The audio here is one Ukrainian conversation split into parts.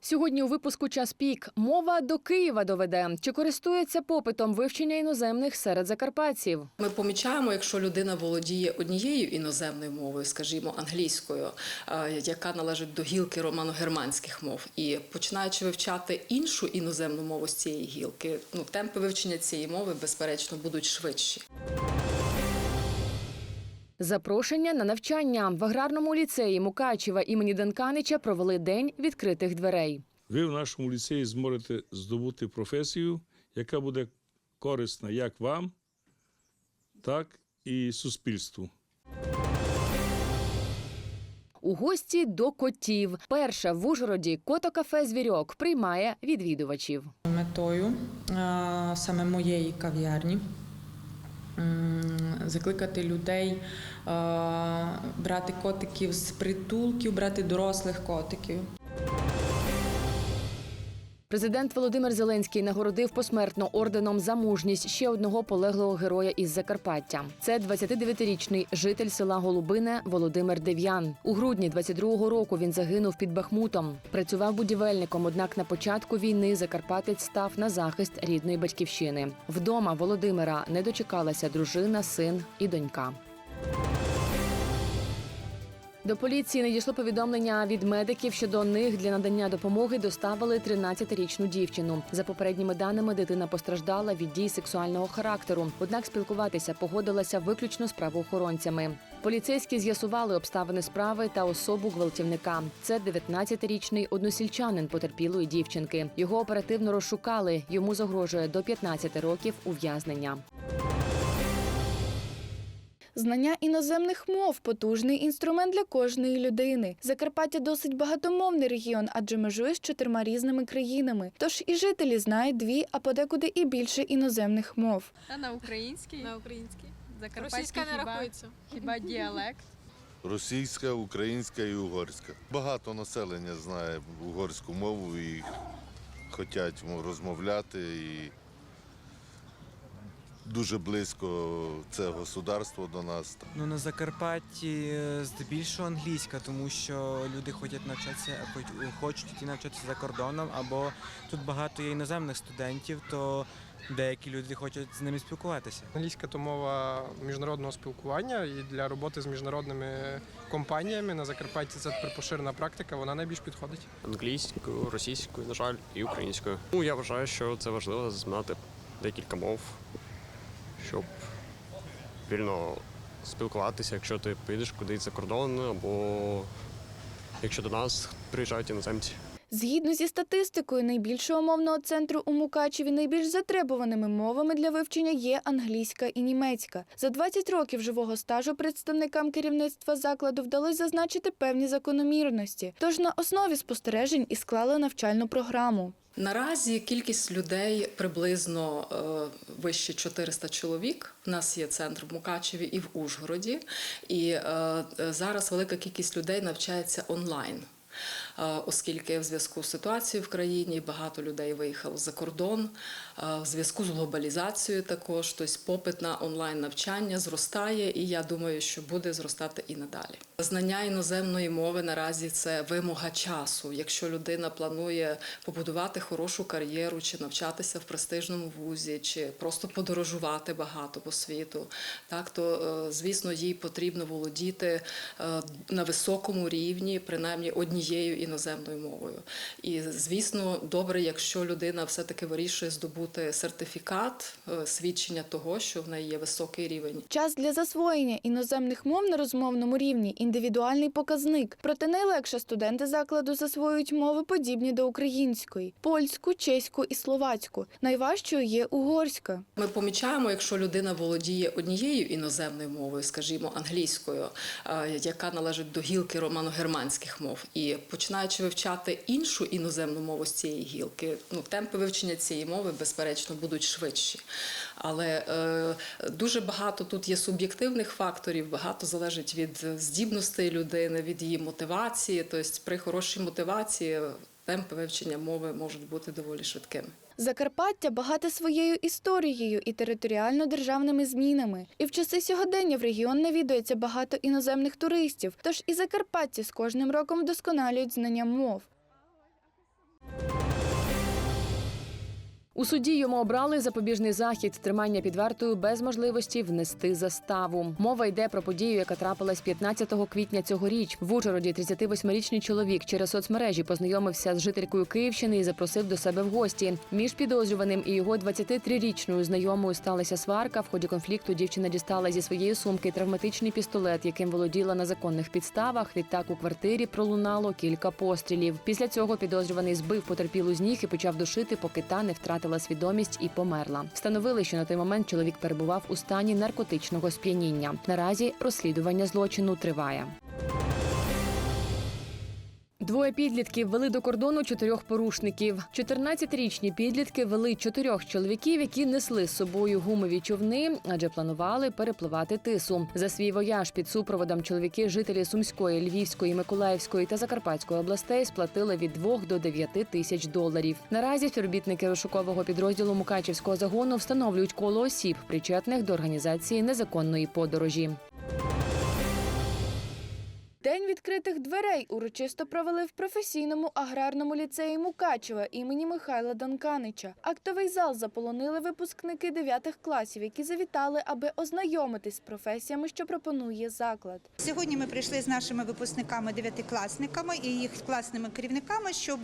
Сьогодні у випуску час пік мова до Києва доведе. Чи користується попитом вивчення іноземних серед закарпатців? Ми помічаємо, якщо людина володіє однією іноземною мовою, скажімо, англійською, яка належить до гілки романо-германських мов, і починаючи вивчати іншу іноземну мову з цієї гілки, ну темпи вивчення цієї мови, безперечно, будуть швидші. Запрошення на навчання в аграрному ліцеї Мукачева імені Данканича провели день відкритих дверей. Ви в нашому ліцеї зможете здобути професію, яка буде корисна як вам, так і суспільству. У гості до котів. Перша в Ужгороді котокафе Звірьок приймає відвідувачів. Метою саме моєї кав'ярні закликати людей е, брати котиків з притулків, брати дорослих котиків. Президент Володимир Зеленський нагородив посмертно орденом за мужність ще одного полеглого героя із Закарпаття. Це 29-річний житель села Голубине Володимир Дев'ян. У грудні 22-го року він загинув під Бахмутом. Працював будівельником, однак на початку війни Закарпатець став на захист рідної батьківщини. Вдома Володимира не дочекалася дружина, син і донька. До поліції надійшло повідомлення від медиків, що до них для надання допомоги доставили 13-річну дівчину. За попередніми даними, дитина постраждала від дій сексуального характеру. Однак спілкуватися погодилася виключно з правоохоронцями. Поліцейські з'ясували обставини справи та особу гвалтівника. Це 19-річний односільчанин потерпілої дівчинки. Його оперативно розшукали. Йому загрожує до 15 років ув'язнення. Знання іноземних мов потужний інструмент для кожної людини. Закарпаття досить багатомовний регіон, адже межує з чотирма різними країнами. Тож і жителі знають дві, а подекуди і більше іноземних мов. А на українській? На українській. Закарпатський Російська не рахується. хіба діалект? Російська, українська і угорська. Багато населення знає угорську мову і хочуть розмовляти. І дуже близько це государство до нас. Ну на Закарпатті е, здебільшого англійська, тому що люди хочуть навчатися, хоч- хочуть йти навчатися за кордоном, або тут багато є іноземних студентів, то деякі люди хочуть з ними спілкуватися. Англійська то мова міжнародного спілкування і для роботи з міжнародними компаніями на Закарпатті це тепер поширена практика, вона найбільш підходить. англійською, російською, на жаль, і українською. Ну, я вважаю, що це важливо знати декілька мов, щоб вільно спілкуватися, якщо ти поїдеш кудись за кордон, або якщо до нас приїжджають іноземці. Згідно зі статистикою найбільшого мовного центру у Мукачеві, найбільш затребуваними мовами для вивчення є англійська і німецька. За 20 років живого стажу представникам керівництва закладу вдалося зазначити певні закономірності. Тож на основі спостережень і склали навчальну програму. Наразі кількість людей приблизно е, вище 400 чоловік. У нас є центр в Мукачеві і в Ужгороді. І е, е, зараз велика кількість людей навчається онлайн. Е, Оскільки в зв'язку з ситуацією в країні багато людей виїхало за кордон, е, в зв'язку з глобалізацією також, тобто попит на онлайн навчання зростає, і я думаю, що буде зростати і надалі. Знання іноземної мови наразі це вимога часу. Якщо людина планує побудувати хорошу кар'єру, чи навчатися в престижному вузі, чи просто подорожувати багато по світу, так то е, звісно їй потрібно володіти на високому рівні, принаймні однією іноземною мовою. І звісно, добре, якщо людина все-таки вирішує здобути сертифікат, е, свідчення того, що в неї є високий рівень Час для засвоєння іноземних мов на розмовному рівні індивідуальний показник. Проте найлегше студенти закладу засвоюють мови подібні до української: польську, чеську і словацьку. Найважчою є угорська. Ми помічаємо, якщо людина володіє однією іноземною мовою, скажімо, англійською, е, яка належить до гілки романо-германських мов, і починаючи вивчати іншу іноземну мову з цієї гілки, ну темпи вивчення цієї мови, безперечно, будуть швидші. Але е, дуже багато тут є суб'єктивних факторів, багато залежить від здібностей людини, від її мотивації. Тобто, при хорошій мотивації темпи вивчення мови можуть бути доволі швидкими. Закарпаття багате своєю історією і територіально-державними змінами. І в часи сьогодення в регіон навідується багато іноземних туристів. Тож і закарпатці з кожним роком вдосконалюють знання мов. У суді йому обрали запобіжний захід тримання під вартою без можливості внести заставу. Мова йде про подію, яка трапилась 15 квітня цьогоріч. В Ужгороді 38-річний чоловік через соцмережі познайомився з жителькою Київщини і запросив до себе в гості. Між підозрюваним і його 23-річною знайомою сталася сварка. В ході конфлікту дівчина дістала зі своєї сумки травматичний пістолет, яким володіла на законних підставах. Відтак у квартирі пролунало кілька пострілів. Після цього підозрюваний збив потерпілу з ніг і почав душити, поки та не втратила свідомість і померла. Встановили, що на той момент чоловік перебував у стані наркотичного сп'яніння. Наразі розслідування злочину триває. Двоє підлітків вели до кордону чотирьох порушників. 14-річні підлітки вели чотирьох чоловіків, які несли з собою гумові човни, адже планували перепливати тису. За свій вояж під супроводом чоловіки, жителі Сумської, Львівської, Миколаївської та Закарпатської областей сплатили від 2 до 9 тисяч доларів. Наразі співробітники розшукового підрозділу Мукачівського загону встановлюють коло осіб, причетних до організації незаконної подорожі. День відкритих дверей урочисто провели в професійному аграрному ліцеї Мукачева імені Михайла Данканича. Актовий зал заполонили випускники 9 класів, які завітали, аби ознайомитись з професіями, що пропонує заклад. Сьогодні ми прийшли з нашими випускниками, дев'ятикласниками і їх класними керівниками, щоб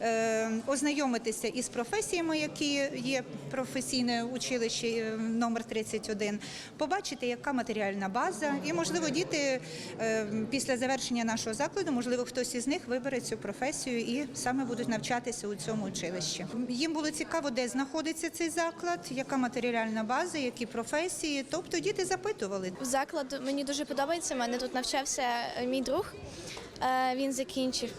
е, ознайомитися із професіями, які є професійне училище е, номер 31, побачити, яка матеріальна база, і можливо діти е, після завершення нашого закладу, можливо, хтось із них вибере цю професію і саме будуть навчатися у цьому училищі. Їм було цікаво, де знаходиться цей заклад, яка матеріальна база, які професії. Тобто діти запитували. Заклад мені дуже подобається. Мене тут навчався е, мій друг. Е, Він закінчив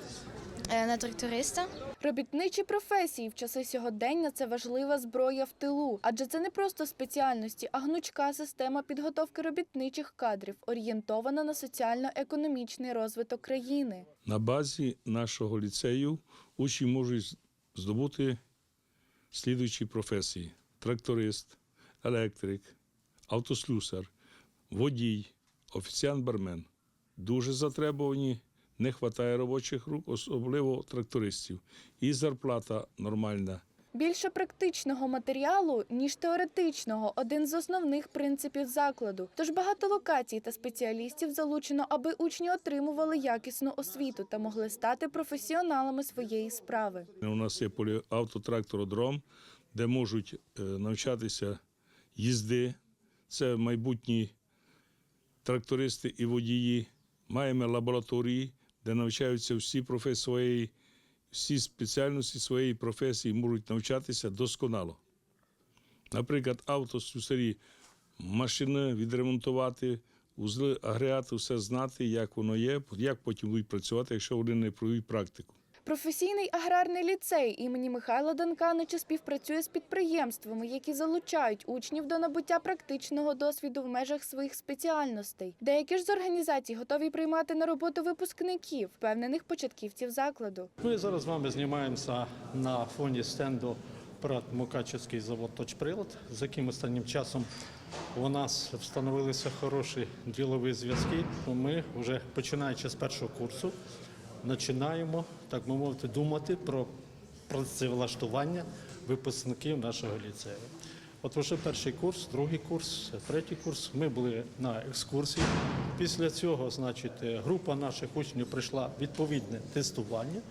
на тракториста. Робітничі професії в часи сьогодення це важлива зброя в тилу, адже це не просто спеціальності, а гнучка система підготовки робітничих кадрів, орієнтована на соціально-економічний розвиток країни. На базі нашого ліцею учні можуть здобути слідуючі професії: тракторист, електрик, автослюсар, водій, офіціант-бармен. Дуже затребувані, не вистачає робочих рук, особливо трактористів. І зарплата нормальна. Більше практичного матеріалу, ніж теоретичного один з основних принципів закладу. Тож багато локацій та спеціалістів залучено, аби учні отримували якісну освіту та могли стати професіоналами своєї справи. У нас є поліавтотрактородром, де можуть е, навчатися їзди. Це майбутні трактористи і водії. Маємо лабораторії, де навчаються всі професії своєї, всі спеціальності своєї професії можуть навчатися досконало. Наприклад, автослюсарі машини відремонтувати, узли агрегати, все знати, як воно є, як потім будуть працювати, якщо вони не пройдуть практику. Професійний аграрний ліцей імені Михайла Данканича співпрацює з підприємствами, які залучають учнів до набуття практичного досвіду в межах своїх спеціальностей. Деякі ж з організацій готові приймати на роботу випускників, впевнених початківців закладу. Ми зараз з вами знімаємося на фоні стенду перед Мукачевський завод «Точприлад», з яким останнім часом у нас встановилися хороші ділові зв'язки. Ми вже починаючи з першого курсу починаємо, так би мовити, думати про працевлаштування випускників нашого ліцею. От пройшов перший курс, другий курс, третій курс. Ми були на екскурсії. Після цього, значить, група наших учнів прийшла відповідне тестування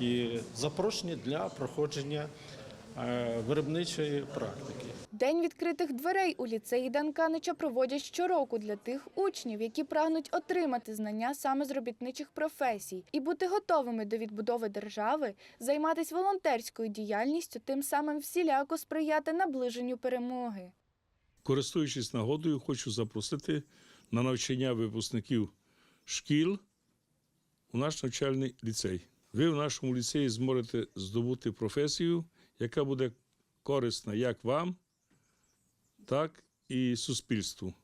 і запрошення для проходження е, виробничої практики. День відкритих дверей у ліцеї Данканича проводять щороку для тих учнів, які прагнуть отримати знання саме з робітничих професій і бути готовими до відбудови держави, займатися волонтерською діяльністю, тим самим всіляко сприяти наближенню перемоги. Користуючись нагодою, хочу запросити на навчання випускників шкіл у наш навчальний ліцей. Ви в нашому ліцеї зможете здобути професію, яка буде корисна як вам, так і суспільству.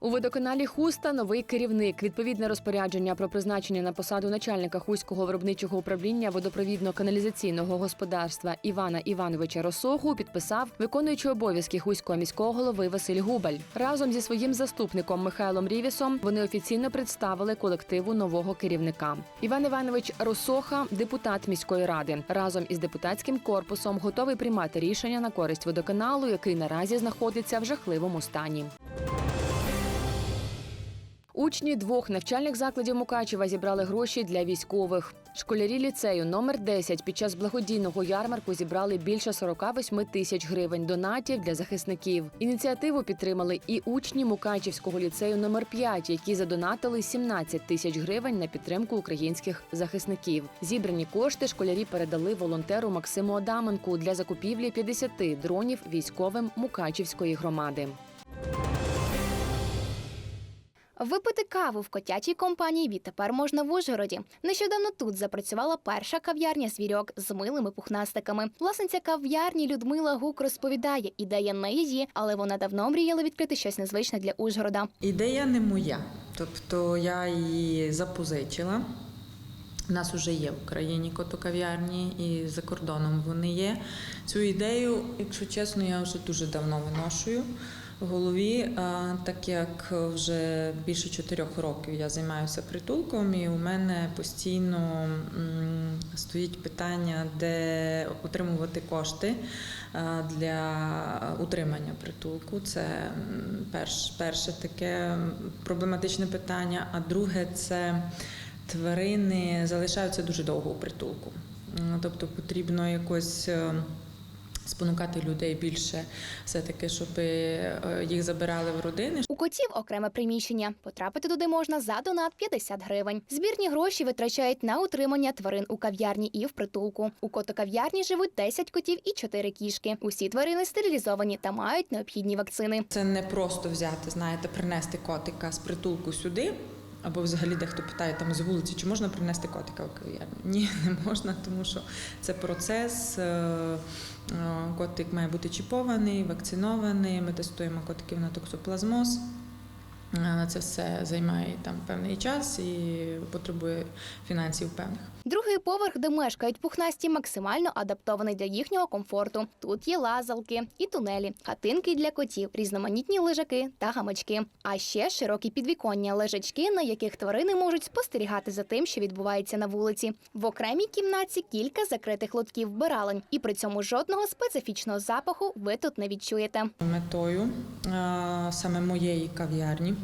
У водоканалі Хуста новий керівник. Відповідне розпорядження про призначення на посаду начальника Хуського виробничого управління водопровідно-каналізаційного господарства Івана Івановича Росоху підписав виконуючий обов'язки Хуського міського голови Василь Губаль. Разом зі своїм заступником Михайлом Рівісом вони офіційно представили колективу нового керівника. Іван Іванович Росоха, депутат міської ради, разом із депутатським корпусом готовий приймати рішення на користь водоканалу, який наразі знаходиться в жахливому стані. Учні двох навчальних закладів Мукачева зібрали гроші для військових. Школярі ліцею номер 10 під час благодійного ярмарку зібрали більше 48 тисяч гривень донатів для захисників. Ініціативу підтримали і учні Мукачівського ліцею номер 5 які задонатили 17 тисяч гривень на підтримку українських захисників. Зібрані кошти школярі передали волонтеру Максиму Адаменку для закупівлі 50 дронів військовим Мукачівської громади. Випити каву в котячій компанії відтепер можна в Ужгороді. Нещодавно тут запрацювала перша кав'ярня звірьок з милими пухнастиками. Власниця кав'ярні Людмила Гук розповідає, ідея не її, але вона давно мріяла відкрити щось незвичне для Ужгорода. Ідея не моя, тобто я її запозичила. У нас вже є в Україні котокав'ярні і за кордоном вони є. Цю ідею, якщо чесно, я вже дуже давно виношую голові, так як вже більше чотирьох років я займаюся притулком, і у мене постійно стоїть питання, де отримувати кошти для утримання притулку. Це перше таке проблематичне питання. А друге це тварини залишаються дуже довго у притулку. Тобто потрібно якось. Спонукати людей більше все-таки, щоб е, їх забирали в родини, У котів окреме приміщення. Потрапити туди можна за донат 50 гривень. Збірні гроші витрачають на утримання тварин у кав'ярні і в притулку. У котокав'ярні живуть 10 котів і 4 кішки. Усі тварини стерилізовані та мають необхідні вакцини. Це не просто взяти, знаєте, принести котика з притулку сюди. Або взагалі дехто питає там з вулиці, чи можна принести котика в кав'ярню? Ні, не можна, тому що це процес. е, е, Котик має бути чіпований, вакцинований. Ми тестуємо котиків на токсоплазмоз. Е, Це все займає там певний час і потребує фінансів певних. Другий поверх, де мешкають пухнасті, максимально адаптований для їхнього комфорту. Тут є лазалки і тунелі, хатинки для котів, різноманітні лежаки та гамачки. А ще широкі підвіконня, лежачки, на яких тварини можуть спостерігати за тим, що відбувається на вулиці. В окремій кімнаті кілька закритих лотків вбиралень, і при цьому жодного специфічного запаху ви тут не відчуєте. Метою е, саме моєї кав'ярні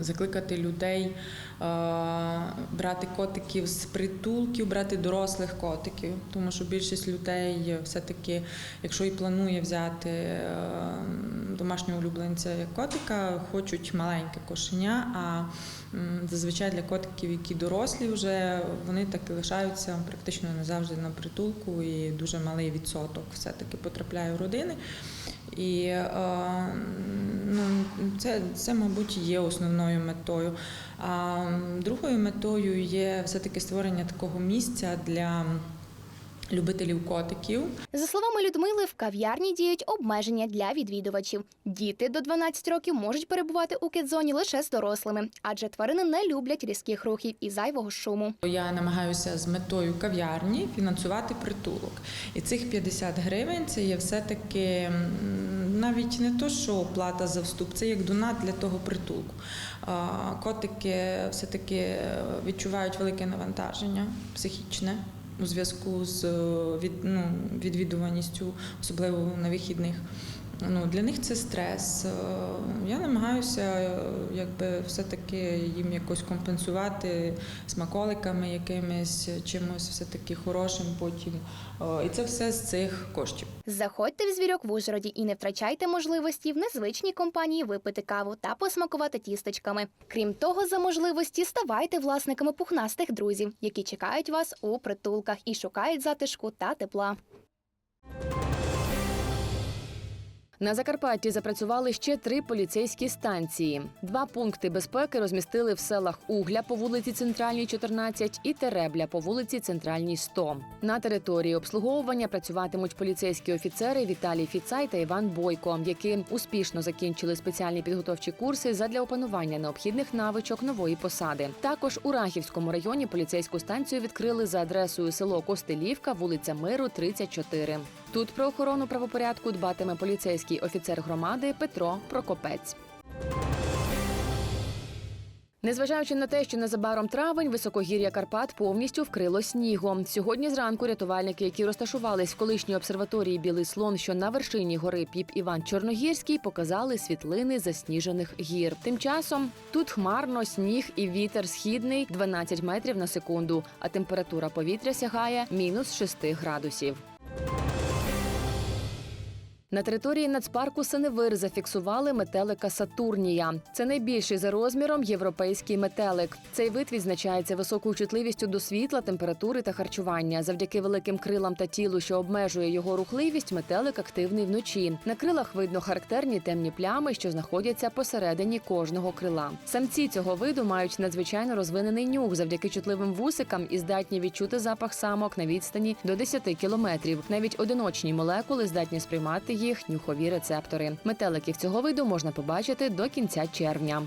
закликати людей е, брати котиків з притулків, брати дорослих котиків, тому що більшість людей все-таки, якщо і планує взяти е, домашнього улюбленця як котика, хочуть маленьке кошеня. А зазвичай для котиків, які дорослі вже, вони так і лишаються практично не завжди на притулку, і дуже малий відсоток все-таки потрапляє в родини. І е, ну, це, це, мабуть, є основною метою. А другою метою є все-таки створення такого місця для любителів котиків. За словами Людмили, в кав'ярні діють обмеження для відвідувачів. Діти до 12 років можуть перебувати у кідзоні лише з дорослими, адже тварини не люблять різких рухів і зайвого шуму. Я намагаюся з метою кав'ярні фінансувати притулок. І цих 50 гривень це є все-таки навіть не то, що плата за вступ, це як донат для того притулку. Котики все-таки е, відчувають велике навантаження психічне. У зв'язку з е, від, ну, відвідуваністю, особливо на вихідних. Ну, для них це стрес. Е, Я намагаюся якби, все-таки їм якось компенсувати смаколиками, якимись чимось все-таки хорошим потім. Е, І це все з цих коштів. Заходьте в звірок в Ужгороді і не втрачайте можливості в незвичній компанії випити каву та посмакувати тістечками. Крім того, за можливості ставайте власниками пухнастих друзів, які чекають вас у притулках і шукають затишку та тепла. На Закарпатті запрацювали ще три поліцейські станції. Два пункти безпеки розмістили в селах Угля по вулиці Центральній, 14 і Теребля по вулиці Центральній, 100. На території обслуговування працюватимуть поліцейські офіцери Віталій Фіцай та Іван Бойко, які успішно закінчили спеціальні підготовчі курси задля опанування необхідних навичок нової посади. Також у Рахівському районі поліцейську станцію відкрили за адресою село Костелівка, вулиця Миру, 34. Тут про охорону правопорядку дбатиме поліцейський офіцер громади Петро Прокопець. Незважаючи на те, що незабаром травень, високогір'я Карпат повністю вкрило снігом. Сьогодні зранку рятувальники, які розташувались в колишній обсерваторії Білий слон, що на вершині гори Піп Іван Чорногірський, показали світлини засніжених гір. Тим часом тут хмарно сніг і вітер східний 12 метрів на секунду, а температура повітря сягає мінус 6 градусів. На території нацпарку Сеневир зафіксували метелика Сатурнія. Це найбільший за розміром європейський метелик. Цей вид відзначається високою чутливістю до світла, температури та харчування. Завдяки великим крилам та тілу, що обмежує його рухливість, метелик активний вночі. На крилах видно характерні темні плями, що знаходяться посередині кожного крила. Самці цього виду мають надзвичайно розвинений нюх завдяки чутливим вусикам і здатні відчути запах самок на відстані до 10 кілометрів. Навіть одиночні молекули здатні сприймати їх нюхові рецептори. Метеликів цього виду можна побачити до кінця червня.